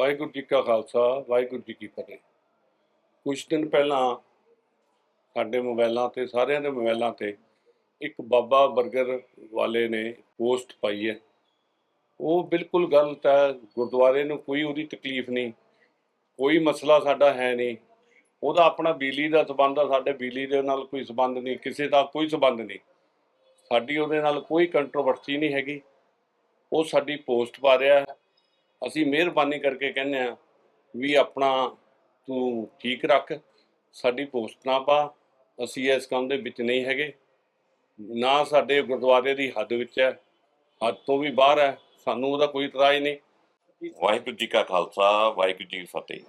ਵਾਹਿਗੁਰੂ ਜੀ ਕਾ ਖਾਲਸਾ, ਵਾਹਿਗੁਰੂ ਜੀ ਕੀ ਫਤਿਹ। ਕੁਝ ਦਿਨ ਪਹਿਲਾਂ ਸਾਡੇ ਮੋਬਾਈਲਾਂ ਤੇ, ਸਾਰਿਆਂ ਦੇ ਮੋਬਾਈਲਾਂ ਤੇ ਇੱਕ ਬਾਬਾ 버ਗਰ ਵਾਲੇ ਨੇ ਪੋਸਟ ਪਾਈ ਹੈ। ਉਹ ਬਿਲਕੁਲ ਗਲਤ ਹੈ ਗੁਰਦੁਆਰੇ ਨੂੰ ਕੋਈ ਉਹਦੀ ਤਕਲੀਫ ਨਹੀਂ, ਕੋਈ ਮਸਲਾ ਸਾਡਾ ਹੈ ਨਹੀਂ। ਉਹਦਾ ਆਪਣਾ ਬਿਜਲੀ ਦਾ ਸਬੰਧ ਆ, ਸਾਡੇ ਬਿਜਲੀ ਦੇ ਨਾਲ ਕੋਈ ਸਬੰਧ ਨਹੀਂ, ਕਿਸੇ ਦਾ ਕੋਈ ਸਬੰਧ ਨਹੀਂ। ਸਾਡੀ ਉਹਦੇ ਨਾਲ ਕੋਈ ਕੰਟਰੋਵਰਸੀ ਨਹੀਂ ਹੈਗੀ। ਉਹ ਸਾਡੀ ਪੋਸਟ ਪਾ ਰਿਹਾ ਹੈ। ਅਸੀਂ ਮਿਹਰਬਾਨੀ ਕਰਕੇ ਕਹਿੰਦੇ ਆ ਵੀ ਆਪਣਾ ਤੂੰ ਠੀਕ ਰੱਖ, ਸਾਡੀ ਪੋਸਟ ਨਾ ਪਾ, ਅਸੀਂ ਇਸ ਕੰਮ ਦੇ ਵਿੱਚ ਨਹੀਂ ਹੈਗੇ। ਨਾ ਸਾਡੇ ਗੁਰਦੁਆਰੇ ਦੀ ਹੱਦ ਵਿੱਚ ਹੈ, ਹੱਦ ਤੋਂ ਵੀ ਬਾਹਰ ਹੈ, ਸਾਨੂੰ ਉਹਦਾ ਕੋਈ ਇਤਰਾਜ਼ ਨਹੀਂ। ਵਾਹਿਗੁਰੂ ਜੀ ਕਾ ਖਾਲਸਾ, ਵਾਹਿਗੁਰੂ ਜੀ ਕੀ ਫਤਿਹ।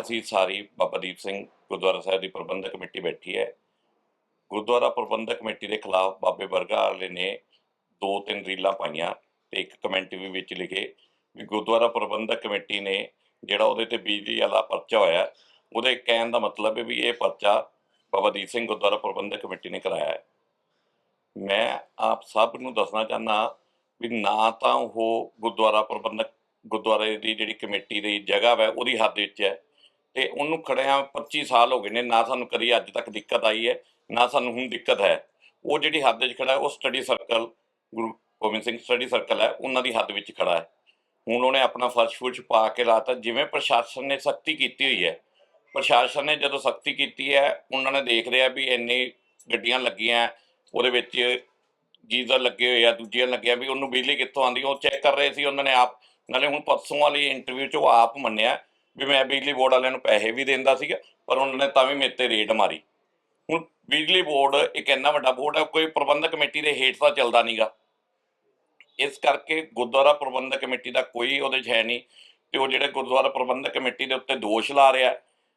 ਅਸੀਂ ਸਾਰੀ ਬਾਬਾ ਦੀਪ ਸਿੰਘ ਗੁਰਦੁਆਰਾ ਸਾਹਿਬ ਦੀ ਪ੍ਰਬੰਧਕ ਕਮੇਟੀ ਬੈਠੀ ਹੈ। ਗੁਰਦੁਆਰਾ ਪ੍ਰਬੰਧਕ ਕਮੇਟੀ ਦੇ ਖਿਲਾਫ ਬਾਬੇ ਵਰਗਾ ਵਾਲੇ ਨੇ ਦੋ ਤਿੰਨ ਰੀਲਾਂ ਪਾਈਆਂ ਤੇ ਇੱਕ ਕਮੈਂਟ ਵੀ ਵਿੱਚ ਲਿਖੇ। ਗੁਰਦੁਆਰਾ ਪ੍ਰਬੰਧਕ ਕਮੇਟੀ ਨੇ ਜਿਹੜਾ ਉਹਦੇ ਤੇ ਬਿਜਲੀ ਵਾਲਾ ਪਰਚਾ ਹੋਇਆ, ਉਹਦੇ ਕਹਿਣ ਦਾ ਮਤਲਬ ਹੈ ਵੀ ਇਹ ਪਰਚਾ ਬਾਬਾ ਦੀਪ ਸਿੰਘ ਗੁਰਦੁਆਰਾ ਪ੍ਰਬੰਧਕ ਕਮੇਟੀ ਨੇ ਕਰਾਇਆ ਹੈ। ਮੈਂ ਆਪ ਸਭ ਨੂੰ ਦੱਸਣਾ ਚਾਹੁੰਦਾ ਵੀ ਨਾ ਤਾਂ ਉਹ ਗੁਰਦੁਆਰਾ ਪ੍ਰਬੰਧਕ, ਗੁਰਦੁਆਰੇ ਦੀ ਜਿਹੜੀ ਕਮੇਟੀ ਦੀ ਜਗ੍ਹਾ ਹੈ ਉਹਦੀ ਹੱਦ ਵਿੱਚ ਹੈ ਤੇ ਉਹਨੂੰ ਖੜਿਆਂ 25 ਸਾਲ ਹੋ ਗਏ ਨੇ, ਨਾ ਸਾਨੂੰ ਕਦੀ ਅੱਜ ਤੱਕ ਦਿੱਕਤ ਆਈ ਹੈ, ਨਾ ਸਾਨੂੰ ਹੁਣ ਦਿੱਕਤ ਹੈ। ਉਹ ਜਿਹੜੀ ਹੱਦ ਵਿੱਚ ਖੜਾ ਉਹ study circle Guru Gobind Singh study circle ਹੈ, ਉਹਨਾਂ ਦੀ ਹੱਦ ਵਿੱਚ ਖੜਾ ਹੈ। ਹੁਣ ਉਹਨੇ ਆਪਣਾ ਫਰਸ਼ ਫੁਰਸ਼ ਪਾ ਕੇ ਲਾਤਾ, ਜਿਵੇਂ ਪ੍ਰਸ਼ਾਸਨ ਨੇ ਸਖਤੀ ਕੀਤੀ ਹੋਈ ਹੈ। ਪ੍ਰਸ਼ਾਸਨ ਨੇ ਜਦੋਂ ਸਖਤੀ ਕੀਤੀ ਹੈ, ਉਹਨਾਂ ਨੇ ਦੇਖ ਰਿਹਾ ਵੀ ਇੰਨੀ ਗੱਡੀਆਂ ਲੱਗੀਆਂ, ਉਹਦੇ ਵਿੱਚ ਗੀਜ਼ਰ ਲੱਗੇ ਹੋਏ ਆ, ਦੂਜੀਆਂ ਲੱਗੀਆਂ ਵੀ ਉਹਨੂੰ ਬਿਜਲੀ ਕਿੱਥੋਂ ਆਉਂਦੀ, ਉਹ ਚੈੱਕ ਕਰ ਰਹੇ ਸੀ ਉਹਨਾਂ ਨੇ ਆਪ। ਨਾਲੇ ਹੁਣ ਪਰਸੋਂ ਵਾਲੀ ਇੰਟਰਵਿਊ 'ਚ ਉਹ ਆਪ ਮੰਨਿਆ ਵੀ ਮੈਂ ਬਿਜਲੀ ਬੋਰਡ ਵਾਲਿਆਂ ਨੂੰ ਪੈਸੇ ਵੀ ਦਿੰਦਾ ਸੀਗਾ, ਪਰ ਉਹਨਾਂ ਨੇ ਤਾਂ ਵੀ ਮੇਰੇ ਤੇ ਰੇਡ ਮਾਰੀ। ਹੁਣ ਬਿਜਲੀ ਬੋਰਡ ਇੱਕ ਇੰਨਾ ਵੱਡਾ ਬੋਰਡ ਹੈ, ਕੋਈ ਪ੍ਰਬੰਧਕ ਕਮੇਟੀ ਦੇ ਹੇਠ ਤਾਂ ਚੱਲਦਾ ਨਹੀਂਗਾ ਇਸ ਕਰਕੇ ਗੁਰਦੁਆਰਾ ਪ੍ਰਬੰਧਕ ਕਮੇਟੀ ਦਾ ਕੋਈ ਉਹਦੇ 'ਚ ਹੈ ਨਹੀਂ ਤੇ ਉਹ ਜਿਹੜੇ ਗੁਰਦੁਆਰਾ ਪ੍ਰਬੰਧਕ ਕਮੇਟੀ ਦੇ ਉੱਤੇ ਦੋਸ਼ ਲਾ ਰਿਹਾ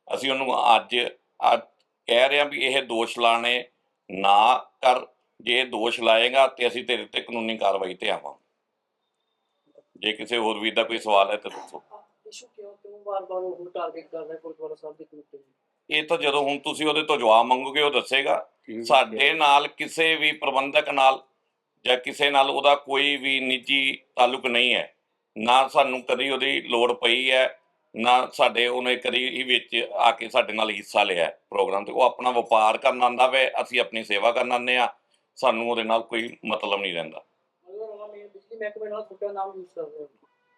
ਅਸੀਂ ਉਹਨੂੰ ਅੱਜ ਕਹਿ ਰਹੇ ਹਾਂ ਵੀ ਇਹ ਦੋਸ਼ ਲਾਣੇ ਨਾ ਕਰ ਜੇ ਦੋਸ਼ ਲਾਏਗਾ ਤੇ ਅਸੀਂ ਤੇਰੇ ਤੇ ਕਾਨੂੰਨੀ ਕਾਰਵਾਈ ਤੇ ਆਵਾਂ ਜੇ ਕਿਸੇ ਹੋਰ ਵੀਰ ਦਾ ਕੋਈ ਸਵਾਲ ਹੈ ਤਾਂ ਦੱਸੋ? ਇਹ ਤਾਂ ਜਦੋਂ ਹੁਣ ਤੁਸੀਂ ਉਹਦੇ ਤੋਂ ਜਵਾਬ ਮੰਗੋਗੇ ਉਹ ਦੱਸੇਗਾ। ਸਾਡੇ ਨਾਲ ਕਿਸੇ ਵੀ ਪ੍ਰਬੰਧਕ ਨਾਲ ਜਾਂ ਕਿਸੇ ਨਾਲ ਉਹਦਾ ਕੋਈ ਵੀ ਨਿੱਜੀ ਤਾਲੁਕ ਨਹੀਂ ਹੈ, ਨਾ ਸਾਨੂੰ ਕਦੀ ਉਹਦੀ ਲੋੜ ਪਈ ਹੈ, ਨਾ ਸਾਡੇ ਉਹਨੇ ਕਦੀ ਹੀ ਵਿੱਚ ਆ ਕੇ ਸਾਡੇ ਨਾਲ ਹਿੱਸਾ ਲਿਆ ਪ੍ਰੋਗਰਾਮ ਤੇ। ਉਹ ਆਪਣਾ ਵਪਾਰ ਕਰਨ ਆਂਦਾ ਵੇ, ਅਸੀਂ ਆਪਣੀ ਸੇਵਾ ਕਰਨ ਆਉਂਦੇ ਆ ਸਾਨੂੰ ਉਹਦੇ ਨਾਲ ਕੋਈ ਮਤਲਬ ਨਹੀਂ ਰਹਿੰਦਾ।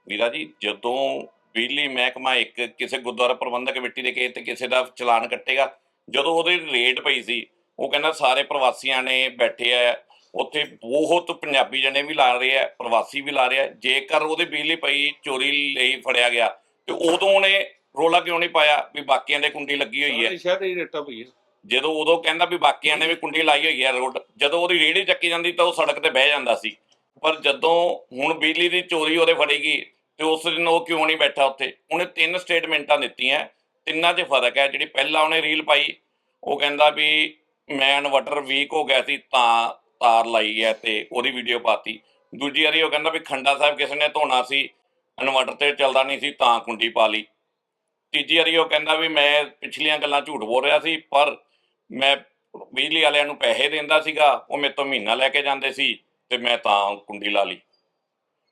ਵੀਰਾ ਜੀ, ਜਦੋਂ ਬਿਜਲੀ ਮਹਿਕਮਾ ਇੱਕ ਕਿਸੇ ਗੁਰਦੁਆਰਾ ਪ੍ਰਬੰਧਕ ਕਮੇਟੀ ਦੇ ਕੇ ਤੇ ਕਿਸੇ ਦਾ ਚਲਾਨ ਕੱਟੇਗਾ, ਜਦੋਂ ਉਹਦੇ ਰੇਟ ਪਈ ਸੀ, ਉਹ ਕਹਿੰਦਾ ਸਾਰੇ ਪ੍ਰਵਾਸੀਆਂ ਨੇ ਬੈਠੇ ਆ ਉੱਥੇ ਬਹੁਤ ਪੰਜਾਬੀ ਜਣੇ ਵੀ ਲਾ ਰਹੇ ਆ ਪ੍ਰਵਾਸੀ ਵੀ ਲਾ ਰਹੇ ਆ। ਜੇਕਰ ਉਹਦੀ ਬਿਜਲੀ ਪਈ ਚੋਰੀ ਲਈ ਫੜਿਆ ਗਿਆ ਤੇ ਉਦੋਂ ਉਹਨੇ ਰੋਲਾ ਕਿਉਂ ਨਹੀਂ ਪਾਇਆ ਵੀ ਬਾਕੀਆਂ ਦੇ ਕੁੰਡੀ ਲੱਗੀ ਹੋਈ ਹੈ? ਸ਼ਾਇਦ ਇਹ ਰੇਟਾ ਪਈ ਹੈ ਜਦੋਂ ਉਦੋਂ ਕਹਿੰਦਾ ਵੀ ਬਾਕੀਆਂ ਨੇ ਵੀ ਕੁੰਡੀ ਲਾਈ ਹੋਈ ਹੈ ਰੋਡ ਜਦੋਂ ਉਹਦੀ ਰੇੜੀ ਚੱਕੀ ਜਾਂਦੀ ਤਾਂ ਉਹ ਸੜਕ ਤੇ ਬਹਿ ਜਾਂਦਾ ਸੀ। ਪਰ ਜਦੋਂ ਹੁਣ ਬਿਜਲੀ ਦੀ ਚੋਰੀ ਉਹਦੇ ਫੜੇਗੀ ਤੇ ਉਸ ਦਿਨ ਉਹ ਕਿਉਂ ਨਹੀਂ ਬੈਠਾ ਉੱਥੇ? ਉਹਨੇ ਤਿੰਨ ਸਟੇਟਮੈਂਟਾਂ ਦਿੱਤੀਆਂ ਤਿੰਨਾਂ 'ਚ ਫ਼ਰਕ ਹੈ। ਜਿਹੜੀ ਪਹਿਲਾਂ ਉਹਨੇ ਰੀਲ ਪਾਈ ਉਹ ਕਹਿੰਦਾ ਵੀ ਮੈਂ ਇਨਵਰਟਰ ਵੀਕ ਹੋ ਗਿਆ ਸੀ ਤਾਂ ਤਾਰ ਲਾਈ ਹੈ ਤੇ ਉਹਦੀ ਵੀਡੀਓ ਪਾਤੀ। ਦੂਜੀ ਵਾਰੀ ਉਹ ਕਹਿੰਦਾ ਵੀ ਖੰਡਾ ਸਾਹਿਬ ਕਿਸੇ ਨੇ ਧੋਣਾ ਸੀ, ਇਨਵਰਟਰ ਤੇ ਚੱਲਦਾ ਨਹੀਂ ਸੀ, ਤਾਂ ਕੁੰਡੀ ਪਾ ਲਈ। ਤੀਜੀ ਵਾਰੀ ਉਹ ਕਹਿੰਦਾ ਵੀ ਮੈਂ ਪਿਛਲੀਆਂ ਗੱਲਾਂ ਝੂਠ ਬੋਲ ਰਿਹਾ ਸੀ, ਪਰ ਮੈਂ ਬਿਜਲੀ ਵਾਲਿਆਂ ਨੂੰ ਪੈਸੇ ਦਿੰਦਾ ਸੀਗਾ, ਉਹ ਮੇਰੇ ਤੋਂ ਮਹੀਨਾ ਲੈ ਕੇ ਜਾਂਦੇ ਸੀ ਤੇ ਮੈਂ ਤਾਂ ਕੁੰਡੀ ਲਾ ਲਈ।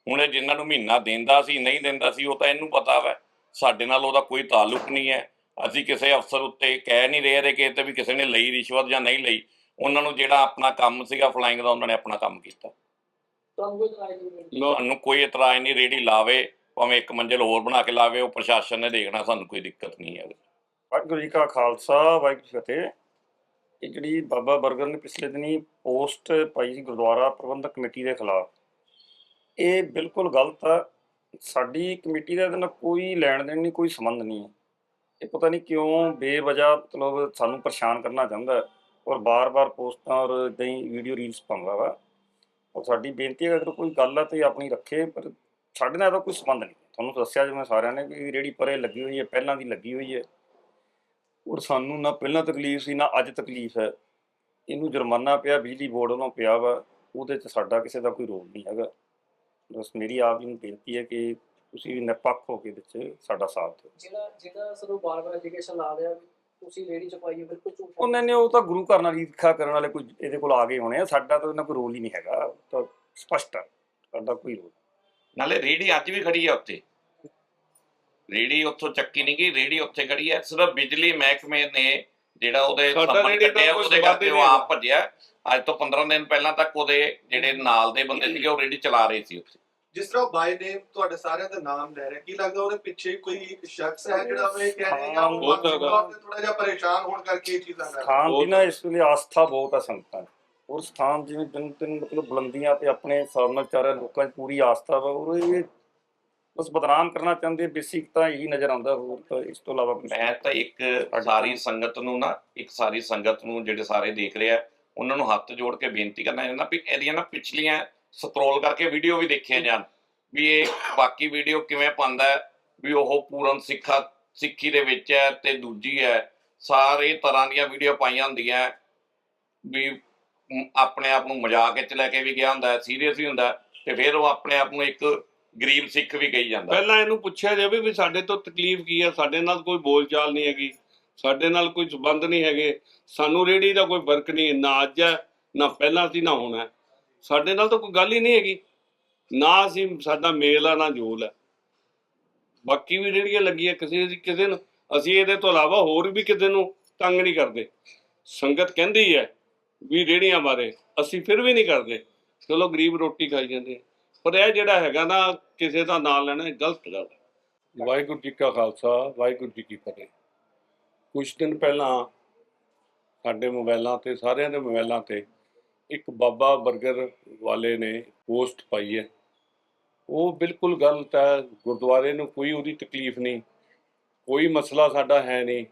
ਹੁਣ ਇਹ ਜਿਨ੍ਹਾਂ ਨੂੰ ਮਹੀਨਾ ਦਿੰਦਾ ਸੀ, ਨਹੀਂ ਦਿੰਦਾ ਸੀ, ਉਹ ਤਾਂ ਇਹਨੂੰ ਪਤਾ ਵਾ। ਸਾਡੇ ਨਾਲ ਉਹਦਾ ਕੋਈ ਤਾਲੁਕ ਨਹੀਂ ਹੈ। ਅਸੀਂ ਕਿਸੇ ਅਫਸਰ ਉੱਤੇ ਕਹਿ ਨਹੀਂ ਰਹੇ ਦੇ ਕਿ ਤੇ ਵੀ ਕਿਸੇ ਨੇ ਲਈ ਰਿਸ਼ਵਤ ਜਾਂ ਨਹੀਂ ਲਈ। ਉਹਨਾਂ ਨੂੰ ਜਿਹੜਾ ਆਪਣਾ ਕੰਮ ਸੀਗਾ ਫਲਾਈਂਗ ਦਾ ਉਹਨਾਂ ਨੇ ਆਪਣਾ ਕੰਮ ਕੀਤਾ। ਤੁਹਾਨੂੰ ਕੋਈ ਇਤਰਾਜ਼ ਨਹੀਂ ਮਿਲੀ ਨਾ ਸਾਨੂੰ ਕੋਈ ਇਤਰਾਜ਼ ਨਹੀਂ ਰੇੜੀ ਲਾਵੇ ਭਾਵੇਂ ਇੱਕ ਮੰਜ਼ਿਲ ਹੋਰ ਬਣਾ ਕੇ ਲਾਵੇ ਉਹ ਪ੍ਰਸ਼ਾਸਨ ਨੇ ਦੇਖਣਾ ਸਾਨੂੰ ਕੋਈ ਦਿੱਕਤ ਨਹੀਂ ਹੈ ਵਾਹਿਗੁਰੂ ਜੀ ਕਾ ਖਾਲਸਾ ਵਾਹਿਗੁਰੂ ਜੀ ਕੀ ਫਤਿਹ। ਇਹ ਜਿਹੜੀ ਬਾਬਾ ਬਰਗਰ ਨੇ ਪਿਛਲੇ ਦਿਨੀ ਪੋਸਟ ਪਾਈ ਸੀ ਗੁਰਦੁਆਰਾ ਪ੍ਰਬੰਧਕ ਕਮੇਟੀ ਦੇ ਖਿਲਾਫ ਇਹ ਬਿਲਕੁਲ ਗਲਤ ਆ। ਸਾਡੀ ਕਮੇਟੀ ਦਾ ਇਹਦੇ ਨਾਲ ਕੋਈ ਲੈਣ ਦੇਣ ਨਹੀਂ ਕੋਈ ਸੰਬੰਧ ਨਹੀਂ ਹੈ। ਇਹ ਪਤਾ ਨਹੀਂ ਕਿਉਂ ਬੇਵਜ੍ਹਾ ਮਤਲਬ ਸਾਨੂੰ ਪਰੇਸ਼ਾਨ ਕਰਨਾ ਚਾਹੁੰਦਾ ਹੈ। ਔਰ ਬਾਰ-ਬਾਰ ਪੋਸਟਾਂ ਔਰ ਇਦਾਂ ਹੀ ਵੀਡੀਓ ਰੀਲਸ ਪਾਉਂਦਾ ਵਾ। ਔਰ ਸਾਡੀ ਬੇਨਤੀ ਹੈ, ਅਗਰ ਕੋਈ ਗੱਲ ਆ ਤੇ ਆਪਣੀ ਰੱਖੇ, ਪਰ ਸਾਡੇ ਨਾਲ ਇਹਦਾ ਕੋਈ ਸੰਬੰਧ ਨਹੀਂ। ਤੁਹਾਨੂੰ ਦੱਸਿਆ ਜਿਵੇਂ ਸਾਰਿਆਂ ਨੇ ਕਿ ਰੇੜੀ ਪਰੇ ਲੱਗੀ ਹੋਈ ਹੈ, ਪਹਿਲਾਂ ਦੀ ਲੱਗੀ ਹੋਈ ਹੈ। ਔਰ ਸਾਨੂੰ ਨਾ ਪਹਿਲਾਂ ਤਕਲੀਫ ਸੀ, ਨਾ ਅੱਜ ਤਕਲੀਫ ਹੈ। ਇਹਨੂੰ ਜੁਰਮਾਨਾ ਪਿਆ, ਬਿਜਲੀ ਬੋਰਡ ਵੱਲੋਂ ਪਿਆ ਵਾ, ਉਹਦੇ 'ਚ ਸਾਡਾ ਕਿਸੇ ਦਾ ਕੋਈ ਰੋਲ ਨਹੀਂ ਹੈਗਾ। ਬਸ ਮੇਰੀ ਆਪ ਜੀ ਨੂੰ ਬੇਨਤੀ ਹੈ ਕਿ ਤੁਸੀਂ ਨਿਰਪੱਖ ਹੋ ਕੇ ਵਿੱਚ ਸਾਡਾ ਸਾਥ ਦਿਓ। ਜਿਹੜਾ ਜਿਹੜਾ ਸਾਨੂੰ ਬਾਰ-ਬਾਰ ਐਜੂਕੇਸ਼ਨ ਲਾ ਰਿਹਾ ਵੀ ਤੁਸੀਂ ਲੇਡੀ ਚ ਪਾਈ ਹੈ ਬਿਲਕੁਲ ਝੂਠ ਹੈ। ਉਹਨਾਂ ਨੇ ਉਹ ਤਾਂ ਗੁਰੂ ਘਰ ਨਾਲ ਈਰਖਾ ਕਰਨ ਵਾਲੇ ਕੋਈ ਇਹਦੇ ਕੋਲ ਆ ਗਏ ਹੋਣੇ ਆ ਸਾਡਾ ਤਾਂ ਇਹਨਾਂ ਕੋਈ ਰੋਲ ਹੀ ਨਹੀਂ ਹੈਗਾ ਉਹ ਤਾਂ ਸਪਸ਼ਟ ਹੈ ਸਾਡਾ ਕੋਈ ਰੋਲ ਨਾਲੇ ਰੇੜੀ ਅੱਜ ਵੀ ਖੜੀ ਹੈ ਉੱਥੇ। ਰੇੜੀ ਉੱਥੋਂ ਚੱਕੀ ਨਹੀਂ ਗਈ ਰੇੜੀ ਉੱਥੇ ਖੜੀ ਹੈ ਸਿਰਫ ਬਿਜਲੀ ਮਹਿਕਮੇ ਨੇ ਜਿਹੜਾ ਉਹਦੇ ਸਾਡਾ ਦਾ ਕੱਟਿਆ ਕੋਈ ਉਹਦੇ ਸਬੰਧ ਕਰਕੇ ਹੀ ਉਹ ਨਹੀਂ ਆਪ ਭੱਜਿਆ। ਅੱਜ ਤੋਂ 15 ਦਿਨ ਪਹਿਲਾਂ ਤੱਕ ਉਹਦੇ ਜਿਹੜੇ ਨਾਲ ਦੇ ਬੰਦੇ ਸੀਗੇ ਉਹ ਰੇੜੀ ਚਲਾ ਰਹੇ ਸੀ ਉੱਥੇ। ਜਿਸ ਤਰ੍ਹਾਂ ਬਾਈ ਨੇਮ ਤੁਹਾਡੇ ਸਾਰਿਆਂ ਦਾ ਨਾਮ ਲੈ ਰਿਹਾ ਕੀ ਲੱਗਦਾ ਉਹਦੇ ਪਿੱਛੇ ਕੋਈ ਇੱਕ ਸ਼ਖਸ ਹੈ ਜਿਹੜਾ ਉਹ ਇਹ ਕਹਿ ਰਿਹਾ ਜਾਂ ਹਾਂ, ਉਹ। ਥੋੜਾ ਜਿਹਾ ਪਰੇਸ਼ਾਨ ਹੋਣ ਕਰਕੇ ਇਹ ਚੀਜ਼ਾਂ ਕਰ ਰਿਹਾ ਸਥਾਨ ਦੀ ਨਾ ਇਸ ਵੇਲੇ ਆਸਥਾ ਬਹੁਤ ਹੈ ਸੰਗਤਾਂ 'ਚ। ਔਰ ਸਥਾਨ ਜਿਵੇਂ ਦਿਨ ਦਿਨ ਮਤਲਬ ਬੁਲੰਦੀਆਂ ਤੇ ਆਪਣੇ ਹਿਸਾਬ ਨਾਲ ਚਾਰੇ ਲੋਕਾਂ 'ਚ ਪੂਰੀ ਆਸਥਾ ਵਾ ਔਰ ਇਹ ਬਸ ਬਦਨਾਮ ਕਰਨਾ ਚਾਹੁੰਦੇ ਬੇਸਿਕ ਤਾਂ ਇਹੀ ਨਜ਼ਰ ਆਉਂਦਾ ਹੋਰ ਤਾਂ ਇਸ ਤੋਂ ਇਲਾਵਾ ਕੁਛ ਮੈਂ ਤਾਂ ਇੱਕ ਸਾਰੀ ਸੰਗਤ ਨੂੰ ਨਾ ਇੱਕ ਸਾਰੀ ਸੰਗਤ ਨੂੰ ਜਿਹੜੇ ਸਾਰੇ ਦੇਖ ਰਹੇ ਆ ਉਹਨਾਂ ਨੂੰ ਹੱਥ ਜੋੜ ਕੇ ਬੇਨਤੀ ਕਰਨਾ ਚਾਹੁੰਦਾ ਵੀ ਇਹਦੀਆਂ ਨਾ ਪਿਛਲੀਆਂ ਸਕਰੋਲ ਕਰਕੇ ਵੀਡੀਓ ਵੀ ਦੇਖੀਆਂ ਜਾਣ ਵੀ ਇਹ ਬਾਕੀ ਵੀਡੀਓ ਕਿਵੇਂ ਪਾਉਂਦਾ ਵੀ ਉਹ ਪੂਰਨ ਸਿੱਖਾ ਸਿੱਖੀ ਦੇ ਵਿੱਚ ਹੈ ਤੇ ਦੂਜੀ ਹੈ। ਸਾਰੇ ਤਰ੍ਹਾਂ ਦੀਆਂ ਵੀਡੀਓ ਪਾਈਆਂ ਹੁੰਦੀਆਂ ਵੀ ਆਪਣੇ ਆਪ ਨੂੰ ਮਜ਼ਾਕ ਵਿੱਚ ਲੈ ਕੇ ਵੀ ਗਿਆ ਹੁੰਦਾ ਸੀਰੀਅਸ ਵੀ ਹੁੰਦਾ ਤੇ ਫਿਰ ਉਹ ਆਪਣੇ ਆਪ ਨੂੰ ਇੱਕ ਗਰੀਬ ਸਿੱਖ ਵੀ ਕਹੀ ਜਾਂਦਾ ਪਹਿਲਾਂ ਇਹਨੂੰ ਪੁੱਛਿਆ ਜਾਵੇ ਵੀ ਸਾਡੇ ਤੋਂ ਤਕਲੀਫ ਕੀ ਹੈ ਸਾਡੇ ਨਾਲ ਕੋਈ ਬੋਲਚਾਲ ਨਹੀਂ ਹੈਗੀ ਸਾਡੇ ਨਾਲ ਕੋਈ ਸਬੰਧ ਨਹੀਂ ਹੈਗੇ ਸਾਨੂੰ ਰੇੜੀ ਦਾ ਕੋਈ ਫ਼ਰਕ ਨਹੀਂ ਨਾ ਅੱਜ ਹੈ ਨਾ ਪਹਿਲਾਂ ਸੀ ਨਾ ਹੁਣ ਹੈ। ਸਾਡੇ ਨਾਲ ਤਾਂ ਕੋਈ ਗੱਲ ਹੀ ਨਹੀਂ ਹੈਗੀ। ਨਾ ਅਸੀਂ ਸਾਡਾ ਮੇਲ ਆ, ਨਾ ਜੋਲ ਹੈ ਬਾਕੀ ਵੀ ਰੇੜੀਆਂ ਲੱਗੀਆਂ ਕਿਸੇ ਦੀ ਕਿਸੇ ਨੂੰ, ਅਸੀਂ ਇਹਦੇ ਤੋਂ ਇਲਾਵਾ ਹੋਰ ਵੀ ਕਿਸੇ ਨੂੰ ਤੰਗ ਨਹੀਂ ਕਰਦੇ। ਸੰਗਤ ਕਹਿੰਦੀ ਹੈ ਵੀ ਰੇੜੀਆਂ ਬਾਰੇ ਅਸੀਂ ਫਿਰ ਵੀ ਨਹੀਂ ਕਰਦੇ। ਚਲੋ ਗਰੀਬ ਰੋਟੀ ਖਾਈ ਜਾਂਦੇ ਪਰ ਇਹ ਜਿਹੜਾ ਹੈਗਾ ਨਾ, ਕਿਸੇ ਦਾ ਨਾਂ ਲੈਣਾ ਇਹ ਗਲਤ ਗੱਲ ਹੈ। ਵਾਹਿਗੁਰੂ ਜੀ ਕਾ ਖਾਲਸਾ, ਵਾਹਿਗੁਰੂ ਜੀ ਕੀ ਫਤਿਹ। ਕੁਝ ਦਿਨ ਪਹਿਲਾਂ ਸਾਡੇ ਮੋਬਾਈਲਾਂ ਤੇ, ਸਾਰਿਆਂ ਦੇ ਮੋਬਾਈਲਾਂ ਤੇ ਇੱਕ ਬਾਬਾ 버ਗਰ ਵਾਲੇ ਨੇ ਪੋਸਟ ਪਾਈ ਹੈ। ਉਹ ਬਿਲਕੁਲ ਗਲਤ ਹੈ ਗੁਰਦੁਆਰੇ ਨੂੰ ਕੋਈ ਉਹਦੀ ਤਕਲੀਫ ਨਹੀਂ, ਕੋਈ ਮਸਲਾ ਸਾਡਾ ਹੈ ਨਹੀਂ।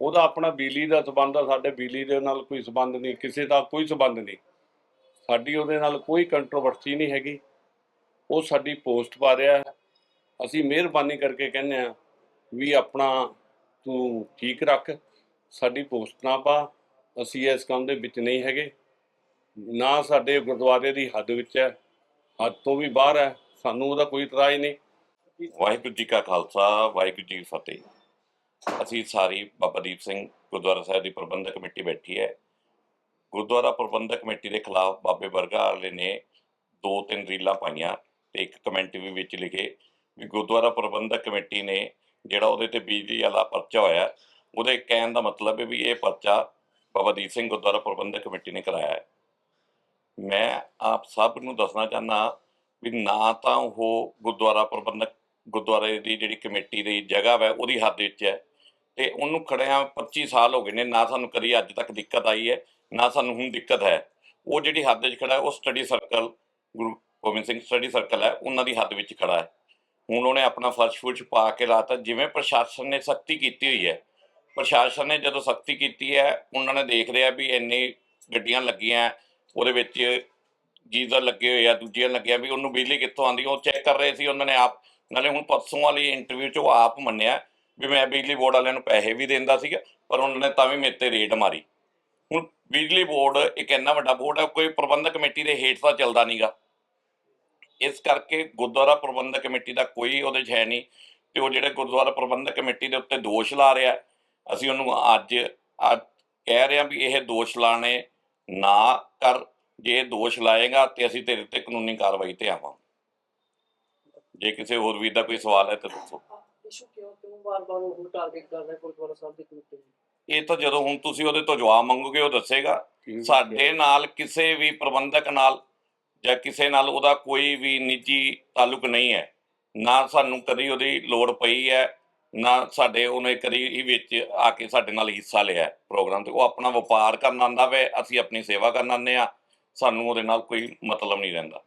ਉਹਦਾ ਆਪਣਾ ਬਿਜਲੀ ਦਾ ਸਬੰਧ ਆ, ਸਾਡੇ ਬਿਜਲੀ ਦੇ ਨਾਲ ਕੋਈ ਸਬੰਧ ਨਹੀਂ, ਕਿਸੇ ਦਾ ਕੋਈ ਸਬੰਧ ਨਹੀਂ। ਸਾਡੀ ਉਹਦੇ ਨਾਲ ਕੋਈ ਕੰਟਰੋਵਰਸੀ ਨਹੀਂ ਹੈਗੀ। ਉਹ ਸਾਡੀ ਪੋਸਟ ਪਾ ਰਿਹਾ ਹੈ। ਅਸੀਂ ਮਿਹਰਬਾਨੀ ਕਰਕੇ ਕਹਿੰਦੇ ਆ ਵੀ ਆਪਣਾ ਤੂੰ ਠੀਕ ਰੱਖ, ਸਾਡੀ ਪੋਸਟ ਨਾ ਪਾ। ਅਸੀਂ ਇਸ ਕੰਮ ਦੇ ਵਿੱਚ ਨਹੀਂ ਹੈਗੇ। ਨਾ ਸਾਡੇ ਗੁਰਦੁਆਰੇ ਦੀ ਹੱਦ ਵਿੱਚ ਹੈ, ਹੱਦ ਤੋਂ ਵੀ ਬਾਹਰ ਹੈ, ਸਾਨੂੰ ਉਹਦਾ ਕੋਈ ਇਤਰਾਜ਼ ਨਹੀਂ। ਵਾਹਿਗੁਰੂ ਜੀ ਕਾ ਖਾਲਸਾ, ਵਾਹਿਗੁਰੂ ਜੀ ਕੀ ਫਤਿਹ। ਅਸੀਂ ਸਾਰੀ ਬਾਬਾ ਦੀਪ ਸਿੰਘ ਗੁਰਦੁਆਰਾ ਸਾਹਿਬ ਦੀ ਪ੍ਰਬੰਧਕ ਕਮੇਟੀ ਬੈਠੀ ਹੈ। ਗੁਰਦੁਆਰਾ ਪ੍ਰਬੰਧਕ ਕਮੇਟੀ ਦੇ ਖਿਲਾਫ ਬਾਬੇ ਵਰਗਾ ਵਾਲੇ ਨੇ ਦੋ ਤਿੰਨ ਰੀਲਾਂ ਪਾਈਆਂ ਤੇ ਇੱਕ ਕਮੈਂਟ ਵੀ ਵਿੱਚ ਲਿਖੇ ਵੀ ਗੁਰਦੁਆਰਾ ਪ੍ਰਬੰਧਕ ਕਮੇਟੀ ਨੇ ਜਿਹੜਾ ਉਹਦੇ ਤੇ ਬਿਜਲੀ ਵਾਲਾ ਪਰਚਾ ਹੋਇਆ, ਉਹਦੇ ਕਹਿਣ ਦਾ ਮਤਲਬ ਹੈ ਵੀ ਇਹ ਪਰਚਾ ਬਾਬਾ ਦੀਪ ਸਿੰਘ ਗੁਰਦੁਆਰਾ ਪ੍ਰਬੰਧਕ ਕਮੇਟੀ ਨੇ ਕਰਾਇਆ ਹੈ। ਮੈਂ ਆਪ ਸਭ ਨੂੰ ਦੱਸਣਾ ਚਾਹੁੰਦਾ ਵੀ ਨਾ ਤਾਂ ਉਹ ਗੁਰਦੁਆਰਾ ਪ੍ਰਬੰਧਕ ਗੁਰਦੁਆਰੇ ਦੀ ਜਿਹੜੀ ਕਮੇਟੀ ਦੀ ਜਗ੍ਹਾ ਹੈ ਉਹਦੀ ਹੱਦ ਵਿੱਚ ਹੈ ਤੇ ਉਹਨੂੰ ਖੜਿਆਂ 25 ਸਾਲ ਹੋ ਗਏ ਨੇ, ਨਾ ਸਾਨੂੰ ਕਦੀ ਅੱਜ ਤੱਕ ਦਿੱਕਤ ਆਈ ਹੈ, ਨਾ ਸਾਨੂੰ ਹੁਣ ਦਿੱਕਤ ਹੈ। ਉਹ ਜਿਹੜੀ ਹੱਦ ਵਿੱਚ ਖੜਾ ਉਹ study circle, Guru Gobind Singh study circle ਹੈ, ਉਹਨਾਂ ਦੀ ਹੱਦ ਵਿੱਚ ਖੜਾ ਹੈ। ਹੁਣ ਉਹਨੇ ਆਪਣਾ ਫਰਸ਼ ਫੁਰਸ਼ ਪਾ ਕੇ ਲਾਤਾ, ਜਿਵੇਂ ਪ੍ਰਸ਼ਾਸਨ ਨੇ ਸਖਤੀ ਕੀਤੀ ਹੋਈ ਹੈ। ਪ੍ਰਸ਼ਾਸਨ ਨੇ ਜਦੋਂ ਸਖਤੀ ਕੀਤੀ ਹੈ, ਉਹਨਾਂ ਨੇ ਦੇਖ ਲਿਆ ਵੀ ਇੰਨੀ ਗੱਡੀਆਂ ਲੱਗੀਆਂ ਉਹਦੇ ਵਿੱਚ ਗੀਜ਼ਰ ਲੱਗੇ ਹੋਏ ਆ, ਦੂਜੀਆਂ ਲੱਗੀਆਂ ਵੀ ਉਹਨੂੰ ਬਿਜਲੀ ਕਿੱਥੋਂ ਆਉਂਦੀ, ਉਹ ਚੈੱਕ ਕਰ ਰਹੇ ਸੀ, ਉਹਨਾਂ ਨੇ ਆਪ, ਨਾਲੇ ਹੁਣ ਪਰਸੋਂ ਵਾਲੀ ਇੰਟਰਵਿਊ 'ਚ ਉਹ ਆਪ ਮੰਨਿਆ ਵੀ ਮੈਂ ਬਿਜਲੀ ਬੋਰਡ ਵਾਲਿਆਂ ਨੂੰ ਪੈਸੇ ਵੀ ਦਿੰਦਾ ਸੀਗਾ, ਪਰ ਉਹਨਾਂ ਨੇ ਤਾਂ ਵੀ ਮੇਰੇ ਤੇ ਰੇਟ ਮਾਰੀ। ਹੁਣ ਬਿਜਲੀ ਬੋਰਡ ਇੱਕ ਇੰਨਾ ਵੱਡਾ ਬੋਰਡ ਹੈ ਕੋਈ ਪ੍ਰਬੰਧਕ ਕਮੇਟੀ ਦੇ ਹੇਠ ਤਾਂ ਚੱਲਦਾ ਨਹੀਂਗਾ ਇਸ ਕਰਕੇ ਗੁਰਦੁਆਰਾ ਪ੍ਰਬੰਧਕ ਕਮੇਟੀ ਦਾ ਕੋਈ ਉਹਦੇ 'ਚ ਹੈ ਨਹੀਂ ਤੇ ਉਹ ਜਿਹੜੇ ਗੁਰਦੁਆਰਾ ਪ੍ਰਬੰਧਕ ਕਮੇਟੀ ਦੇ ਉੱਤੇ ਦੋਸ਼ ਲਾ ਰਿਹਾ, ਅਸੀਂ ਉਹਨੂੰ ਅੱਜ ਅੱਜ ਕਹਿ ਰਹੇ ਹਾਂ ਵੀ ਇਹ ਦੋਸ਼ ਲਾਣੇ ਨਾ ਕਰ ਜੇ ਦੋਸ਼ ਲਾਏਗਾ ਤੇ ਅਸੀਂ ਤੇਰੇ ਤੇ ਕਾਨੂੰਨੀ ਕਾਰਵਾਈ ਤੇ ਆਵਾਂ ਜੇ ਕਿਸੇ ਹੋਰ ਵੀਰ ਦਾ ਕੋਈ ਸਵਾਲ ਹੈ ਤਾਂ ਦੱਸੋ। ਇਸ਼ੂ ਕਿਉਂ ਕਿਉਂ ਬਾਰ-ਬਾਰ ਉਹ ਟਾਰਗੇਟ ਕਰ ਰਿਹਾ ਗੁਰਦੁਆਰਾ ਸਾਹਿਬ ਦੀ ਕਮੇਟੀ ਨੂੰ? ਇਹ ਤਾਂ ਜਦੋਂ ਹੁਣ ਤੁਸੀਂ ਉਹਦੇ ਤੋਂ ਜਵਾਬ ਮੰਗੋਗੇ ਉਹ ਦੱਸੇਗਾ। ਸਾਡੇ ਨਾਲ ਕਿਸੇ ਵੀ ਪ੍ਰਬੰਧਕ ਨਾਲ ਜਾਂ ਕਿਸੇ ਨਾਲ ਉਹਦਾ ਕੋਈ ਵੀ ਨਿੱਜੀ ਤਾਲੁਕ ਨਹੀਂ ਹੈ। ਨਾ ਸਾਨੂੰ ਕਦੀ ਉਹਦੀ ਲੋੜ ਪਈ ਹੈ ਨਾ ਸਾਡੇ ਉਹਨੇ ਕਦੀ ਹੀ ਵਿੱਚ ਆ ਕੇ ਸਾਡੇ ਨਾਲ ਹਿੱਸਾ ਲਿਆ ਪ੍ਰੋਗਰਾਮ ਤੇ। ਉਹ ਆਪਣਾ ਵਪਾਰ ਕਰਨ ਆਂਦਾ ਵੇ, ਅਸੀਂ ਆਪਣੀ ਸੇਵਾ ਕਰਨ ਆਉਂਦੇ ਆ ਸਾਨੂੰ ਉਹਦੇ ਨਾਲ ਕੋਈ ਮਤਲਬ ਨਹੀਂ ਰਹਿੰਦਾ।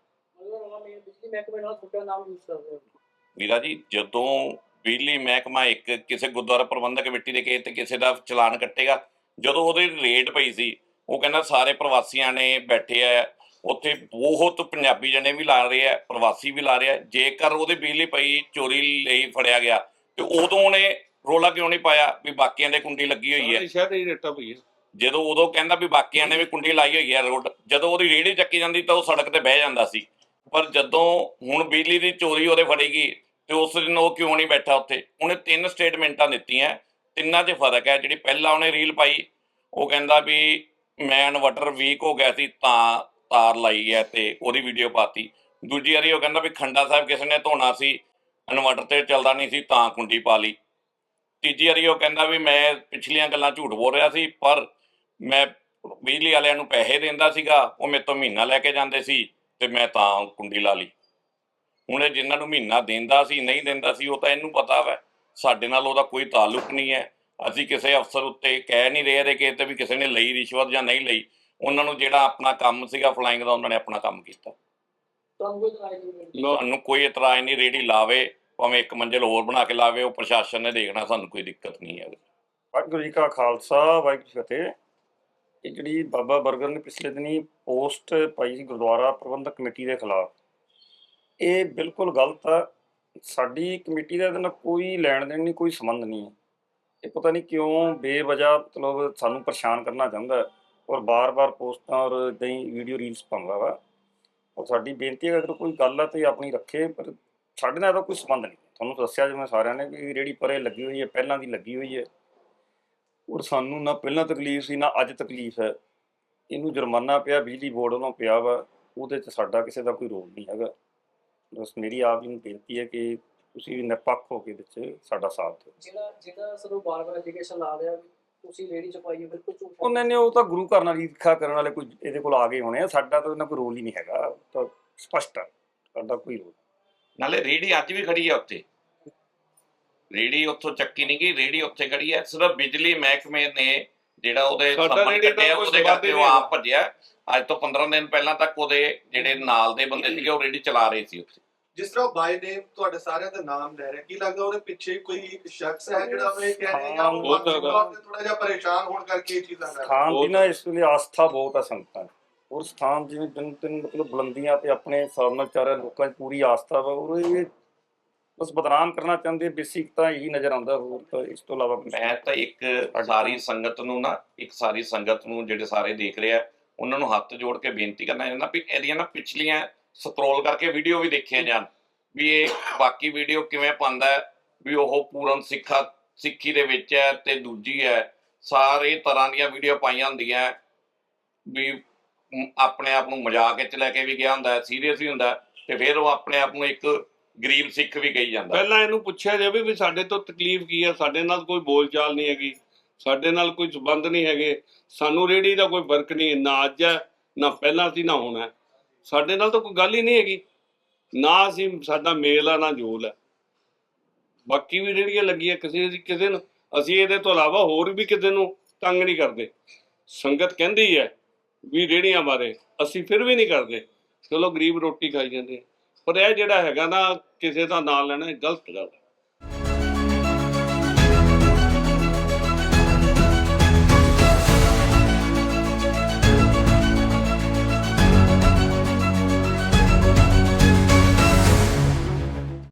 ਵੀਰਾ ਜੀ, ਜਦੋਂ ਬਿਜਲੀ ਮਹਿਕਮਾ ਇੱਕ ਕਿਸੇ ਗੁਰਦੁਆਰਾ ਪ੍ਰਬੰਧਕ ਕਮੇਟੀ ਦੇ ਕੇਸ ਤੇ ਕਿਸੇ ਦਾ ਚਲਾਨ ਕੱਟੇਗਾ, ਜਦੋਂ ਉਹਦੇ ਰੇਟ ਪਈ ਸੀ, ਉਹ ਕਹਿੰਦਾ ਸਾਰੇ ਪ੍ਰਵਾਸੀਆਂ ਨੇ ਬੈਠੇ ਆ, ਉੱਥੇ ਬਹੁਤ ਪੰਜਾਬੀ ਜਣੇ ਵੀ ਲਾ ਰਹੇ ਆ, ਪ੍ਰਵਾਸੀ ਵੀ ਲਾ ਰਹੇ ਆ। ਜੇਕਰ ਉਹਦੇ ਬਿਜਲੀ ਪਈ, ਚੋਰੀ ਲਈ ਫੜਿਆ ਗਿਆ ਤੇ ਉਦੋਂ ਉਹਨੇ ਰੋਲਾ ਕਿਉਂ ਨਹੀਂ ਪਾਇਆ ਵੀ ਬਾਕੀਆਂ ਦੇ ਕੁੰਡੀ ਲੱਗੀ ਹੋਈ ਹੈ? ਸਾਰੇ ਸ਼ਹਿਰ ਹੀ ਰੇਟਾ ਪਈ ਹੈ ਜਦੋਂ ਉਦੋਂ ਕਹਿੰਦਾ ਵੀ ਬਾਕੀਆਂ ਨੇ ਵੀ ਕੁੰਡੀ ਲਾਈ ਹੋਈ ਹੈ ਰੋਡ ਜਦੋਂ ਉਹਦੀ ਰੇੜੀ ਚੱਕੀ ਜਾਂਦੀ ਤਾਂ ਉਹ ਸੜਕ ਤੇ ਬਹਿ ਜਾਂਦਾ ਸੀ। ਪਰ ਜਦੋਂ ਹੁਣ ਬਿਜਲੀ ਦੀ ਚੋਰੀ ਉਹਦੇ ਫੜੇਗੀ ਤੇ ਉਸ ਦਿਨ ਉਹ ਕਿਉਂ ਨਹੀਂ ਬੈਠਾ ਉੱਥੇ? ਉਹਨੇ ਤਿੰਨ ਸਟੇਟਮੈਂਟਾਂ ਦਿੱਤੀਆਂ ਤਿੰਨਾਂ 'ਚ ਫ਼ਰਕ ਹੈ। ਜਿਹੜੀ ਪਹਿਲਾਂ ਉਹਨੇ ਰੀਲ ਪਾਈ ਉਹ ਕਹਿੰਦਾ ਵੀ ਮੈਂ ਇਨਵਰਟਰ ਵੀਕ ਹੋ ਗਿਆ ਸੀ ਤਾਂ ਤਾਰ ਲਾਈ ਹੈ ਤੇ ਉਹਦੀ ਵੀਡੀਓ ਪਾਤੀ। ਦੂਜੀ ਵਾਰੀ ਉਹ ਕਹਿੰਦਾ ਵੀ ਖੰਡਾ ਸਾਹਿਬ ਕਿਸੇ ਨੇ ਧੋਣਾ ਸੀ ਇਨਵਰਟਰ ਤੇ ਚੱਲਦਾ ਨਹੀਂ ਸੀ, ਤਾਂ ਕੁੰਡੀ ਪਾ ਲਈ। ਤੀਜੀ ਵਾਰੀ ਉਹ ਕਹਿੰਦਾ ਵੀ ਮੈਂ ਪਿਛਲੀਆਂ ਗੱਲਾਂ ਝੂਠ ਬੋਲ ਰਿਹਾ ਸੀ, ਪਰ ਮੈਂ ਬਿਜਲੀ ਵਾਲਿਆਂ ਨੂੰ ਪੈਸੇ ਦਿੰਦਾ ਸੀਗਾ, ਉਹ ਮੇਰੇ ਤੋਂ ਮਹੀਨਾ ਲੈ ਕੇ ਜਾਂਦੇ ਸੀ ਤੇ ਮੈਂ ਤਾਂ ਕੁੰਡੀ ਲਾ ਲਈ। ਹੁਣ ਇਹ ਜਿਨ੍ਹਾਂ ਨੂੰ ਮਹੀਨਾ ਦਿੰਦਾ ਸੀ, ਨਹੀਂ ਦਿੰਦਾ ਸੀ, ਉਹ ਤਾਂ ਇਹਨੂੰ ਪਤਾ ਵਾ। ਸਾਡੇ ਨਾਲ ਉਹਦਾ ਕੋਈ ਤਾਲੁਕ ਨਹੀਂ ਹੈ। ਅਸੀਂ ਕਿਸੇ ਅਫਸਰ ਉੱਤੇ ਕਹਿ ਨਹੀਂ ਰਹੇ ਦੇ ਕਿ ਤੇ ਵੀ ਕਿਸੇ ਨੇ ਲਈ ਰਿਸ਼ਵਤ ਜਾਂ ਨਹੀਂ ਲਈ। ਉਹਨਾਂ ਨੂੰ ਜਿਹੜਾ ਆਪਣਾ ਕੰਮ ਸੀਗਾ, ਫਲਾਈਂਗ ਦਾ ਉਹਨਾਂ ਨੇ ਆਪਣਾ ਕੰਮ ਕੀਤਾ। ਤੁਹਾਨੂੰ ਕੋਈ ਇਤਰਾਜ਼ ਨਹੀਂ ਰੇੜੀ ਲਾਵੇ, ਭਾਵੇਂ ਇੱਕ ਮੰਜ਼ਿਲ ਹੋਰ ਬਣਾ ਕੇ ਲਾਵੇ, ਉਹ ਪ੍ਰਸ਼ਾਸਨ ਨੇ ਦੇਖਣਾ, ਸਾਨੂੰ ਕੋਈ ਦਿੱਕਤ ਨਹੀਂ ਹੈ ਵਾਹਿਗੁਰੂ ਜੀ ਕਾ ਖਾਲਸਾ, ਵਾਹਿਗੁਰੂ ਜੀ ਫਤਿਹ। ਇਹ ਜਿਹੜੀ ਬਾਬਾ ਬਰਗਰ ਨੇ ਪਿਛਲੇ ਦਿਨੀ ਪੋਸਟ ਪਾਈ ਸੀ ਗੁਰਦੁਆਰਾ ਪ੍ਰਬੰਧਕ ਕਮੇਟੀ ਦੇ ਖਿਲਾਫ, ਇਹ ਬਿਲਕੁਲ ਗਲਤ ਆ। ਸਾਡੀ ਕਮੇਟੀ ਦਾ ਇਹਦੇ ਨਾਲ ਕੋਈ ਲੈਣ ਦੇਣ ਨਹੀਂ, ਕੋਈ ਸੰਬੰਧ ਨਹੀਂ। ਹੈ ਇਹ ਪਤਾ ਨਹੀਂ ਕਿਉਂ ਬੇਵਜ੍ਹਾ, ਮਤਲਬ ਸਾਨੂੰ ਪਰੇਸ਼ਾਨ ਕਰਨਾ ਚਾਹੁੰਦਾ ਔਰ ਬਾਰ-ਬਾਰ ਪੋਸਟਾਂ ਔਰ ਇਦਾਂ ਹੀ ਵੀਡੀਓ ਰੀਲਸ ਪਾਉਂਦਾ ਵਾ। ਔਰ ਸਾਡੀ ਬੇਨਤੀ ਹੈ, ਅਗਰ ਕੋਈ ਗੱਲ ਹੈ ਤੇ ਆਪਣੀ ਰੱਖੇ, ਪਰ ਸਾਡੇ ਨਾਲ ਇਹਦਾ ਕੋਈ ਸੰਬੰਧ ਨਹੀਂ। ਤੁਹਾਨੂੰ ਦੱਸਿਆ ਜਿਵੇਂ ਸਾਰਿਆਂ ਨੇ ਕਿ ਰੇੜੀ ਪਰੇ ਲੱਗੀ ਹੋਈ ਹੈ, ਪਹਿਲਾਂ ਦੀ ਲੱਗੀ ਹੋਈ ਹੈ। ਔਰ ਸਾਨੂੰ ਨਾ ਪਹਿਲਾਂ ਤਕਲੀਫ ਸੀ, ਨਾ ਅੱਜ ਤਕਲੀਫ ਹੈ। ਇਹਨੂੰ ਜੁਰਮਾਨਾ ਪਿਆ, ਬਿਜਲੀ ਬੋਰਡ ਵੱਲੋਂ ਪਿਆ ਵਾ, ਉਹਦੇ 'ਚ ਸਾਡਾ ਕਿਸੇ ਦਾ ਕੋਈ ਰੋਲ ਨਹੀਂ ਹੈਗਾ। ਬਸ ਮੇਰੀ ਆਪ ਜੀ ਨੂੰ ਬੇਨਤੀ ਹੈ ਕਿ ਤੁਸੀਂ ਨਿਰਪੱਖ ਹੋ ਕੇ ਵਿੱਚ ਸਾਡਾ ਸਾਥ ਦਿਓ। ਜਿਹੜਾ ਜਿਹੜਾ ਸਾਨੂੰ ਬਾਰ-ਬਾਰ ਐਲੀਗੇਸ਼ਨ ਲਾ ਰਿਹਾ ਵੀ ਤੁਸੀਂ ਲੇਡੀ ਚੁਕਾਈ ਹੈ ਬਿਲਕੁਲ ਝੂਠ ਹੈ ਉਹਨਾਂ ਨੇ ਉਹ ਤਾਂ ਗੁਰੂ ਘਰ ਨਾਲ ਈਰਖਾ ਕਰਨ ਵਾਲੇ ਕੋਈ ਇਹਦੇ ਕੋਲ ਆ ਗਏ ਹੋਣੇ ਆ ਸਾਡਾ ਤਾਂ ਇਹਨਾਂ ਕੋਈ ਰੋਲ ਹੀ ਨਹੀਂ ਹੈਗਾ ਉਹ ਤਾਂ ਸਪਸ਼ਟ ਹੈ ਸਾਡਾ ਕੋਈ ਰੋਲ ਨਾਲੇ ਰੇੜੀ ਅੱਜ ਵੀ ਖੜੀ ਹੈ ਉੱਥੇ। ਰੇੜੀ ਉੱਥੋਂ ਚੱਕੀ ਨਹੀਂ ਗਈ ਰੇੜੀ ਉੱਥੇ ਖੜੀ ਹੈ ਸਿਰਫ ਬਿਜਲੀ ਮਹਿਕਮੇ ਨੇ ਜਿਹੜਾ ਉਹਦੇ ਸਾਡਾ ਸਾਹਮਣੇ ਰੇੜੀ ਦਾ ਕੱਟਿਆ ਕੋਈ ਉਹਦੇ ਸਬੰਧ ਕਰਕੇ ਉਹ ਨਹੀਂ ਆਪ ਭੱਜਿਆ। ਅੱਜ ਤੋਂ 15 ਦਿਨ ਪਹਿਲਾਂ ਤੱਕ ਉਹਦੇ ਜਿਹੜੇ ਨਾਲ ਦੇ ਬੰਦੇ ਸੀਗੇ ਉਹ ਰੇੜੀ ਚਲਾ ਰਹੇ ਸੀ ਉੱਥੇ। ਜਿਸ ਤਰ੍ਹਾਂ ਬਾਈ ਨੇਮ ਤੁਹਾਡੇ ਸਾਰਿਆਂ ਦਾ ਨਾਮ ਲੈ ਰਿਹਾ ਕੀ ਲੱਗਦਾ ਉਹਦੇ ਪਿੱਛੇ ਕੋਈ ਸ਼ਖਸ ਹੈ ਜਿਹੜਾ ਉਹ ਇਹ ਕਹਿ ਰਿਹਾ ਜਾਂ ਉਹ ਹੋ ਸਕਦਾ। ਮਾਨਸਿਕ ਤੌਰ ਤੇ ਥੋੜਾ ਜਿਹਾ ਪਰੇਸ਼ਾਨ ਹੋਣ ਕਰਕੇ ਇਹ ਚੀਜ਼ਾਂ ਕਰ ਰਿਹਾ ਸਥਾਨ ਦੀ ਨਾ ਇਸ ਵੇਲੇ ਆਸਥਾ ਬਹੁਤ ਹੈ ਸੰਗਤਾਂ 'ਚ। ਔਰ ਸਥਾਨ ਜਿਵੇਂ ਦਿਨ ਦਿਨ ਮਤਲਬ ਬੁਲੰਦੀਆਂ ਤੇ ਆਪਣੇ ਹਿਸਾਬ ਨਾਲ ਚਾਰੇ ਲੋਕਾਂ 'ਚ ਪੂਰੀ ਆਸਥਾ ਵਾ ਔਰ ਇਹ ਬਸ ਬਦਨਾਮ ਕਰਨਾ ਚਾਹੁੰਦੇ ਬੇਸਿਕ ਤਾਂ ਇਹੀ ਨਜ਼ਰ ਆਉਂਦਾ ਹੋਰ ਤਾਂ ਇਸ ਤੋਂ ਇਲਾਵਾ ਕੁਛ ਮੈਂ ਤਾਂ ਇੱਕ ਸਾਰੀ ਸੰਗਤ ਨੂੰ ਨਾ ਇੱਕ ਸਾਰੀ ਸੰਗਤ ਨੂੰ ਜਿਹੜੇ ਸਾਰੇ ਦੇਖ ਰਹੇ ਉਹਨਾਂ ਨੂੰ ਹੱਥ ਜੋੜ ਕੇ ਬੇਨਤੀ ਕਰਨਾ ਚਾਹੁੰਦਾ ਵੀ ਇਹਦੀਆਂ ਨਾ ਪਿਛਲੀਆਂ ਸਕਰੋਲ ਕਰਕੇ ਵੀਡੀਓ ਵੀ ਦੇਖੀਆਂ ਜਾਣ ਵੀ ਇਹ ਬਾਕੀ ਵੀਡੀਓ ਕਿਵੇਂ ਪਾਉਂਦਾ ਵੀ ਉਹ ਪੂਰਨ ਸਿੱਖਾ ਸਿੱਖੀ ਦੇ ਵਿੱਚ ਹੈ ਤੇ ਦੂਜੀ ਹੈ। ਸਾਰੇ ਤਰ੍ਹਾਂ ਦੀਆਂ ਵੀਡੀਓ ਪਾਈਆਂ ਹੁੰਦੀਆਂ ਵੀ ਆਪਣੇ ਆਪ ਨੂੰ ਮਜ਼ਾਕ ਵਿੱਚ ਲੈ ਕੇ ਵੀ ਗਿਆ ਹੁੰਦਾ ਸੀਰੀਅਸ ਵੀ ਹੁੰਦਾ ਤੇ ਫਿਰ ਉਹ ਆਪਣੇ ਆਪ ਨੂੰ ਇੱਕ ਗਰੀਬ ਸਿੱਖ ਵੀ ਕਹੀ ਜਾਂਦਾ। ਪਹਿਲਾਂ ਇਹਨੂੰ ਪੁੱਛਿਆ ਜਾਵੇ ਵੀ ਸਾਡੇ ਤੋਂ ਤਕਲੀਫ ਕੀ ਹੈ ਸਾਡੇ ਨਾਲ ਕੋਈ ਬੋਲਚਾਲ ਨਹੀਂ ਹੈਗੀ ਸਾਡੇ ਨਾਲ ਕੋਈ ਸਬੰਧ ਨਹੀਂ ਹੈਗੇ ਸਾਨੂੰ ਰੇੜੀ ਦਾ ਕੋਈ ਫ਼ਰਕ ਨਹੀਂ ਨਾ ਅੱਜ ਹੈ ਨਾ ਪਹਿਲਾਂ ਸੀ ਨਾ ਹੁਣ ਹੈ। ਸਾਡੇ ਨਾਲ ਤਾਂ ਕੋਈ ਗੱਲ ਹੀ ਨਹੀਂ ਹੈਗੀ। ਨਾ ਅਸੀਂ ਸਾਡਾ ਮੇਲ ਆ, ਨਾ ਜੋਲ ਹੈ ਬਾਕੀ ਵੀ ਰੇੜੀਆਂ ਲੱਗੀਆਂ ਕਿਸੇ ਦੀ ਕਿਸੇ ਨੂੰ, ਅਸੀਂ ਇਹਦੇ ਤੋਂ ਇਲਾਵਾ ਹੋਰ ਵੀ ਕਿਸੇ ਨੂੰ ਤੰਗ ਨਹੀਂ ਕਰਦੇ। ਸੰਗਤ ਕਹਿੰਦੀ ਹੈ ਵੀ ਰੇੜੀਆਂ ਬਾਰੇ ਅਸੀਂ ਫਿਰ ਵੀ ਨਹੀਂ ਕਰਦੇ। ਚਲੋ ਗਰੀਬ ਰੋਟੀ ਖਾਈ ਜਾਂਦੇ ਪਰ ਇਹ ਜਿਹੜਾ ਹੈਗਾ ਨਾ, ਕਿਸੇ ਦਾ ਨਾਂ ਲੈਣਾ ਗਲਤ ਗੱਲ ਹੈ